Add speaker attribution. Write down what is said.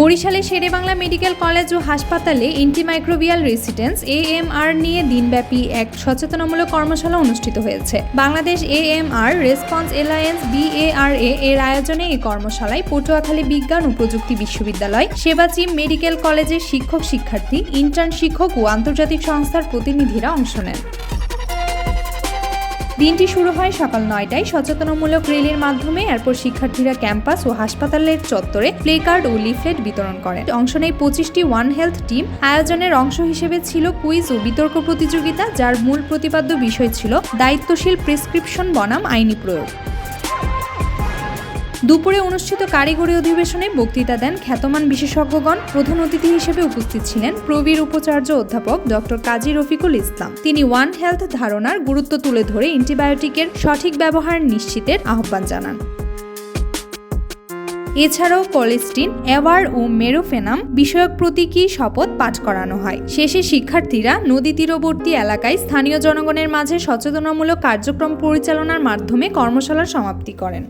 Speaker 1: বরিশালে Sherebangla medical college ও হাসপাতালে অ্যান্টিমাইক্রোবিয়াল রেসিডেন্স এএমআর নিয়ে দিনব্যাপী এক সচেতনামূলক কর্মশালা অনুষ্ঠিত হয়েছে। Bangladesh AMR response alliance BARA এর আয়োজনে এই কর্মশালায় পটুয়াখালী বিজ্ঞান ও প্রযুক্তি বিশ্ববিদ্যালয় সেবাচি মেডিকেল কলেজের শিক্ষক শিক্ষার্থী ইন্টার্ন শিক্ষক ও আন্তর্জাতিক সংস্থার প্রতিনিধিরা অংশ নেন। দিনটি শুরু হয় সকাল নয়টায়। সচেতনামূলক রেলের মাধ্যমে এরপর শিক্ষার্থীরা ক্যাম্পাস ও হাসপাতালের চত্বরে প্লে কার্ড ও লিফলেট বিতরণ করেন। অংশ নেয় পঁচিশটি ওয়ান হেলথ টিম। আয়োজনের অংশ হিসেবে ছিল কুইজ ও বিতর্ক প্রতিযোগিতা, যার মূল প্রতিপাদ্য বিষয় ছিল দায়িত্বশীল প্রেসক্রিপশন বনাম আইনি প্রয়োগ। দুপুরে অনুষ্ঠিত কারিগরি অধিবেশনে বক্তৃতা দেন খ্যাতমান বিশেষজ্ঞগণ। প্রধান অতিথি হিসেবে উপস্থিত ছিলেন প্রবীর উপাচার্য অধ্যাপক ডক্টর কাজী রফিকুল ইসলাম। তিনি ওয়ান হেলথ ধারণার গুরুত্ব তুলে ধরে অ্যান্টিবায়োটিকের সঠিক ব্যবহার নিশ্চিতের আহ্বান জানান। এছাড়াও কলেস্টিন অ্যাওয়ার ও মেরোফেনাম বিষয়ক প্রতীকী শপথ পাঠ করানো হয়। শেষে শিক্ষার্থীরা নদী তীরবর্তী এলাকায় স্থানীয় জনগণের মাঝে সচেতনামূলক কার্যক্রম পরিচালনার মাধ্যমে কর্মশালার সমাপ্তি করেন।